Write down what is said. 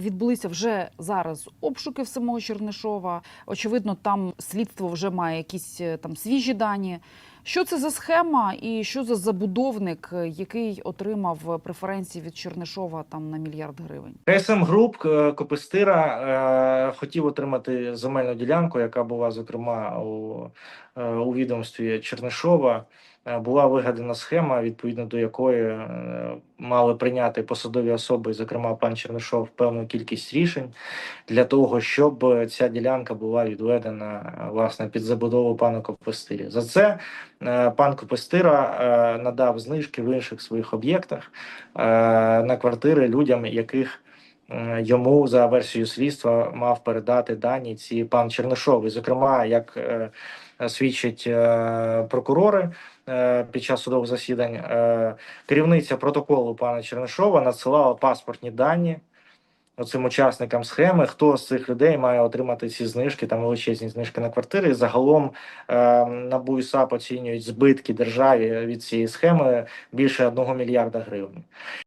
Відбулися вже зараз обшуки в самого Чернишова. Очевидно, там слідство вже має якісь е, там свіжі дані. Що це за схема і що за забудовник, е, який отримав преференції від Чернишова там на мільярд гривень? КСМ Груп е, Копистира е, хотів отримати земельну ділянку, яка була зокрема у, у відомстві Чернишова. Е, Була вигадана схема, відповідно до якої е, мали прийняти посадові особи, зокрема пан Чернишов, певну кількість рішень для того, щоб ця ділянка була відведена е, власне під забудову пану Копистирі. За це пан Копистира е, надав знижки в інших своїх об'єктах на квартири людям, яких йому за версією слідства мав передати дані ці пан Чернишов. І, зокрема, як е, свідчать е, прокурори е, під час судових засідань, е, керівниця протоколу пана Чернишова надсилала паспортні дані. Оцим учасникам схеми, хто з цих людей має отримати ці знижки, там величезні знижки на квартири. Загалом е, НАБУ і САП оцінюють збитки державі від цієї схеми більше одного мільярда гривень.